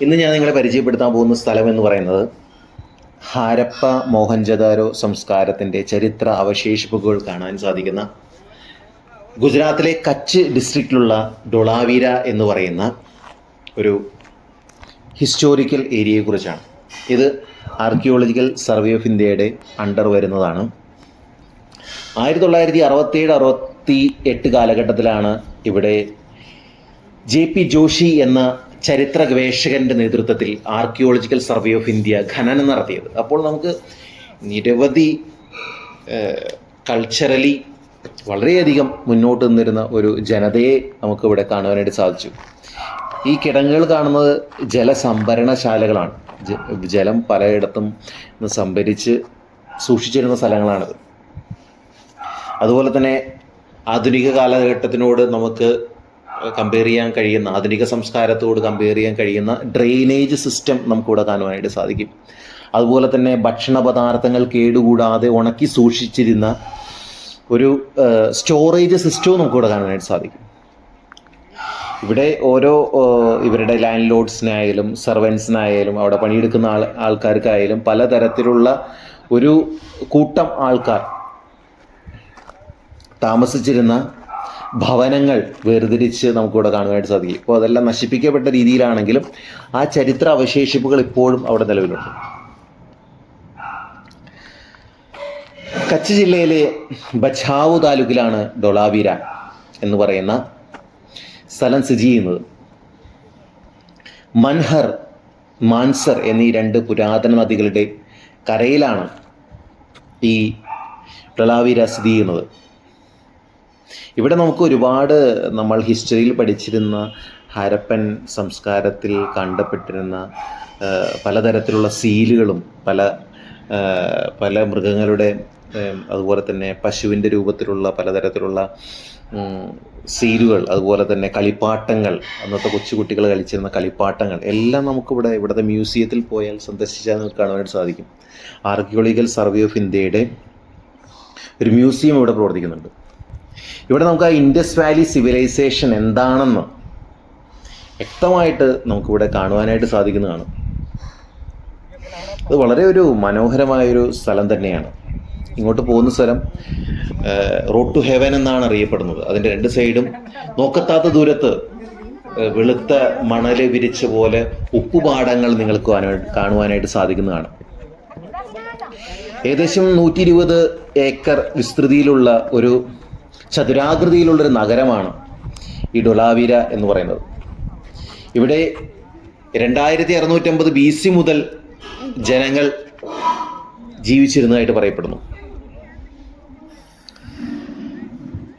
ഇന്ന് ഞാൻ നിങ്ങളെ പരിചയപ്പെടുത്താൻ പോകുന്ന സ്ഥലം എന്ന് പറയുന്നത് ഹാരപ്പ മോഹൻജദാരോ സംസ്കാരത്തിന്റെ ചരിത്ര അവശേഷിപ്പുകൾ കാണാൻ സാധിക്കുന്ന ഗുജറാത്തിലെ കച്ച് ഡിസ്ട്രിക്റ്റിലുള്ള ഡൊളാവീര എന്ന് പറയുന്ന ഒരു ഹിസ്റ്റോറിക്കൽ ഏരിയയെക്കുറിച്ചാണ് ഇത് ആർക്കിയോളജിക്കൽ സർവേ ഓഫ് ഇന്ത്യയുടെ അണ്ടർ വരുന്നതാണ്. ആയിരത്തി തൊള്ളായിരത്തി അറുപത്തേഴ് അറുപത്തി എട്ട് കാലഘട്ടത്തിലാണ് ഇവിടെ ജെ പി ജോഷി എന്ന ചരിത്ര ഗവേഷകന്റെ നേതൃത്വത്തിൽ ആർക്കിയോളജിക്കൽ സർവേ ഓഫ് ഇന്ത്യ ഖനനം നടത്തിയത്. അപ്പോൾ നമുക്ക് നിരവധി കൾച്ചറലി വളരെയധികം മുന്നോട്ട് നിന്നിരുന്ന ഒരു ജനതയെ നമുക്ക് ഇവിടെ കാണുവാനായിട്ട് സാധിച്ചു. ഈ കിടങ്ങുകൾ കാണുന്നത് ജലസംഭരണശാലകളാണ്. ജലം പലയിടത്തും സംഭരിച്ച് സൂക്ഷിച്ചിരുന്ന സ്ഥലങ്ങളാണിത്. അതുപോലെ തന്നെ ആധുനിക കാലഘട്ടത്തിനോട് നമുക്ക് കമ്പയർ ചെയ്യാൻ കഴിയുന്ന ആധുനിക സംസ്കാരത്തോട് കമ്പയർ ചെയ്യാൻ കഴിയുന്ന ഡ്രെയിനേജ് സിസ്റ്റം നമുക്കിവിടെ കാണുവാനായിട്ട് സാധിക്കും. അതുപോലെ തന്നെ ഭക്ഷണ പദാർത്ഥങ്ങൾ കേടുകൂടാതെ ഉണക്കി സൂക്ഷിച്ചിരുന്ന ഒരു സ്റ്റോറേജ് സിസ്റ്റവും നമുക്കിവിടെ കാണാനായിട്ട് സാധിക്കും. ഇവിടെ ഓരോ ഇവരുടെ ലാൻഡ് ലോഡ്സിനായാലും സർവൻസിനായാലും അവിടെ പണിയെടുക്കുന്ന ആൾ ആൾക്കാർക്കായാലും പലതരത്തിലുള്ള ഒരു കൂട്ടം ആൾക്കാർ താമസിച്ചിരുന്ന ഭവനങ്ങൾ വേർതിരിച്ച് നമുക്കിവിടെ കാണുവാനായിട്ട് സാധിക്കും. ഇപ്പോൾ അതെല്ലാം നശിപ്പിക്കപ്പെട്ട രീതിയിലാണെങ്കിലും ആ ചരിത്ര അവശേഷിപ്പുകൾ ഇപ്പോഴും അവിടെ നിലവിലുണ്ട്. കച്ച് ജില്ലയിലെ ബച്ചാവു താലൂക്കിലാണ് ഡൊളാവീര എന്ന് പറയുന്ന സ്ഥലം സ്ഥിതി ചെയ്യുന്നത്. മൻഹർ മാൻസർ എന്നീ രണ്ട് പുരാതന നദികളുടെ കരയിലാണ് ഈ ഡൊളാവീര സ്ഥിതി ചെയ്യുന്നത്. ഇവിടെ നമുക്ക് ഒരുപാട് നമ്മൾ ഹിസ്റ്ററിയിൽ പഠിച്ചിരുന്ന ഹരപ്പൻ സംസ്കാരത്തിൽ കണ്ടപ്പെട്ടിരുന്ന പലതരത്തിലുള്ള സീലുകളും പല പല മൃഗങ്ങളുടെ അതുപോലെ തന്നെ പശുവിന്റെ രൂപത്തിലുള്ള പലതരത്തിലുള്ള സീലുകൾ അതുപോലെ തന്നെ കളിപ്പാട്ടങ്ങൾ അന്നത്തെ കൊച്ചുകുട്ടികൾ കളിച്ചിരുന്ന കളിപ്പാട്ടങ്ങൾ എല്ലാം നമുക്കിവിടെ ഇവിടുത്തെ മ്യൂസിയത്തിൽ പോയാൽ സന്ദർശിച്ചാൽ നമുക്ക് കാണുവാനായിട്ട് സാധിക്കും. ആർക്കിയോളജിക്കൽ സർവേ ഓഫ് ഇന്ത്യയുടെ ഒരു മ്യൂസിയം ഇവിടെ പ്രവർത്തിക്കുന്നുണ്ട്. ഇവിടെ നമുക്ക് ആ ഇൻഡസ് വാലി സിവിലൈസേഷൻ എന്താണെന്ന് വ്യക്തമായിട്ട് നമുക്കിവിടെ കാണുവാനായിട്ട് സാധിക്കുന്നതാണ്. അത് വളരെ ഒരു മനോഹരമായൊരു സ്ഥലം തന്നെയാണ്. ഇങ്ങോട്ട് പോകുന്ന സ്ഥലം റോഡ് ടു ഹെവൻ എന്നാണ് അറിയപ്പെടുന്നത്. അതിന്റെ രണ്ട് സൈഡും നോക്കത്താത്ത ദൂരത്ത് വെളുത്ത മണൽ വിരിച്ച പോലെ ഉപ്പുപാടങ്ങൾ നിങ്ങൾക്ക് കാണുവാനായിട്ട് സാധിക്കുന്നതാണ്. ഏകദേശം നൂറ്റി ഇരുപത് ഏക്കർ വിസ്തൃതിയിലുള്ള ഒരു ചതുരാകൃതിയിലുള്ളൊരു നഗരമാണ് ഈ ഡൊലാവിര എന്ന് പറയുന്നത്. ഇവിടെ രണ്ടായിരത്തി അറുന്നൂറ്റമ്പത് ബി സി മുതൽ ജനങ്ങൾ ജീവിച്ചിരുന്നതായിട്ട് പറയപ്പെടുന്നു.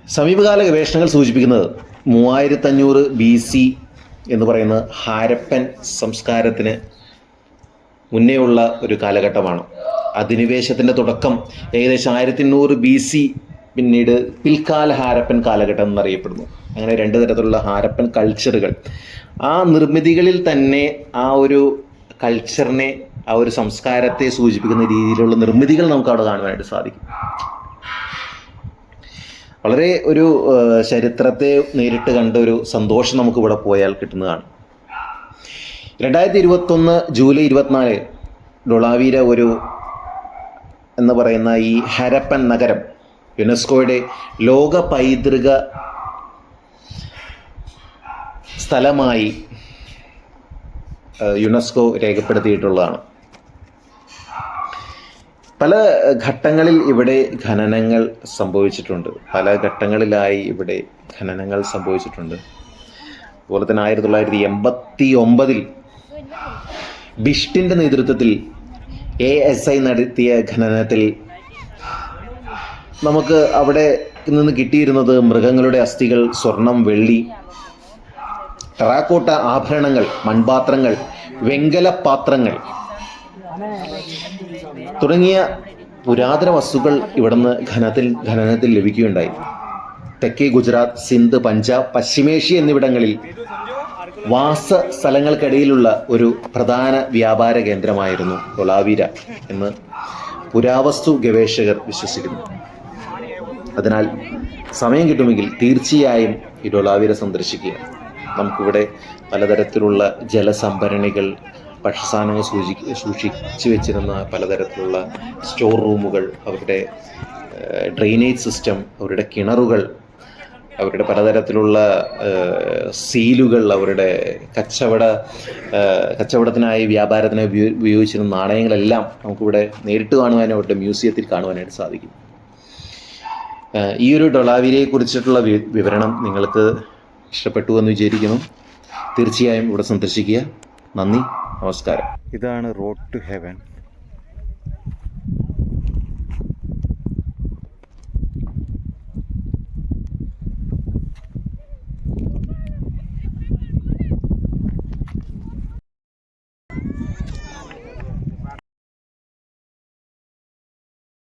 സമീപകാല ഗവേഷണങ്ങൾ സൂചിപ്പിക്കുന്നത് മൂവായിരത്തഞ്ഞൂറ് ബി സി എന്ന് പറയുന്ന ഹാരപ്പൻ സംസ്കാരത്തിന് മുന്നേ ഉള്ള ഒരു കാലഘട്ടമാണ്. അധിനിവേശത്തിന്റെ തുടക്കം ഏകദേശം ആയിരത്തി എണ്ണൂറ് ബി സി പിന്നീട് പിൽക്കാല ഹാരപ്പൻ കാലഘട്ടം എന്നറിയപ്പെടുന്നു. അങ്ങനെ രണ്ട് തരത്തിലുള്ള ഹാരപ്പൻ കൾച്ചറുകൾ ആ നിർമ്മിതികളിൽ തന്നെ ആ ഒരു കൾച്ചറിനെ ആ ഒരു സംസ്കാരത്തെ സൂചിപ്പിക്കുന്ന രീതിയിലുള്ള നിർമ്മിതികൾ നമുക്ക് അവിടെ കാണുവാനായിട്ട് സാധിക്കും. വളരെ ഒരു ചരിത്രത്തെ നേരിട്ട് കണ്ട ഒരു സന്തോഷം നമുക്ക് ഇവിടെ പോയാൽ കിട്ടുന്നതാണ്. രണ്ടായിരത്തി ഇരുപത്തൊന്ന് ജൂലൈ ഇരുപത്തിനാല് ഡൊളാവീര ഒരു എന്ന് പറയുന്ന ഈ ഹരപ്പൻ നഗരം യുനെസ്കോയുടെ ലോക പൈതൃക സ്ഥലമായി യുനെസ്കോ രേഖപ്പെടുത്തിയിട്ടുള്ളതാണ്. പല ഘട്ടങ്ങളിൽ ഇവിടെ ഖനനങ്ങൾ സംഭവിച്ചിട്ടുണ്ട്. പല ഘട്ടങ്ങളിലായി ഇവിടെ ഖനനങ്ങൾ സംഭവിച്ചിട്ടുണ്ട്. അതുപോലെ തന്നെ ആയിരത്തി തൊള്ളായിരത്തി എൺപത്തി ഒമ്പതിൽ ബിഷ്ടിന്റെ നേതൃത്വത്തിൽ എ എസ് ഐ നടത്തിയ ഖനനത്തിൽ നമുക്ക് അവിടെ നിന്ന് കിട്ടിയിരുന്നത് മൃഗങ്ങളുടെ അസ്ഥികൾ സ്വർണം വെള്ളി ടെറാക്കോട്ട ആഭരണങ്ങൾ മൺപാത്രങ്ങൾ വെങ്കല പാത്രങ്ങൾ തുടങ്ങിയ പുരാതന വസ്തുക്കൾ ഇവിടുന്ന് ഖനത്തിൽ ഖനനത്തിൽ ലഭിക്കുകയുണ്ടായി. തെക്കേ ഗുജറാത്ത് സിന്ധ് പഞ്ചാബ് പശ്ചിമേഷ്യ എന്നിവിടങ്ങളിൽ വാസ സ്ഥലങ്ങൾക്കിടയിലുള്ള ഒരു പ്രധാന വ്യാപാര കേന്ദ്രമായിരുന്നു ഡൊളാവീര എന്ന് പുരാവസ്തു ഗവേഷകർ വിശ്വസിക്കുന്നു. അതിനാൽ സമയം കിട്ടുമെങ്കിൽ തീർച്ചയായും ഈ ഡൊളാവീര സന്ദർശിക്കുക. നമുക്കിവിടെ പലതരത്തിലുള്ള ജലസംഭരണികൾ ഭക്ഷ്യസാധനങ്ങൾ സൂചി സൂക്ഷിച്ചു വെച്ചിരുന്ന പലതരത്തിലുള്ള സ്റ്റോർ റൂമുകൾ അവരുടെ ഡ്രെയിനേജ് സിസ്റ്റം അവരുടെ കിണറുകൾ അവരുടെ പലതരത്തിലുള്ള സീലുകൾ അവരുടെ കച്ചവട കച്ചവടത്തിനായി വ്യാപാരത്തിനായി ഉപയോ- ഉപയോഗിച്ചിരുന്ന നാണയങ്ങളെല്ലാം നമുക്കിവിടെ നേരിട്ട് കാണുവാനും അവരുടെ മ്യൂസിയത്തിൽ കാണുവാനായിട്ട് സാധിക്കും. ഈ ഒരു ഡൊളാവിരയെ കുറിച്ചിട്ടുള്ള വിവരണം നിങ്ങൾക്ക് ഇഷ്ടപ്പെട്ടു എന്ന് വിചാരിക്കുന്നു. തീർച്ചയായും ഇവിടെ സന്ദർശിക്കുക. നന്ദി. നമസ്കാരം. ഇതാണ് റോഡ് ടു ഹെവൻ.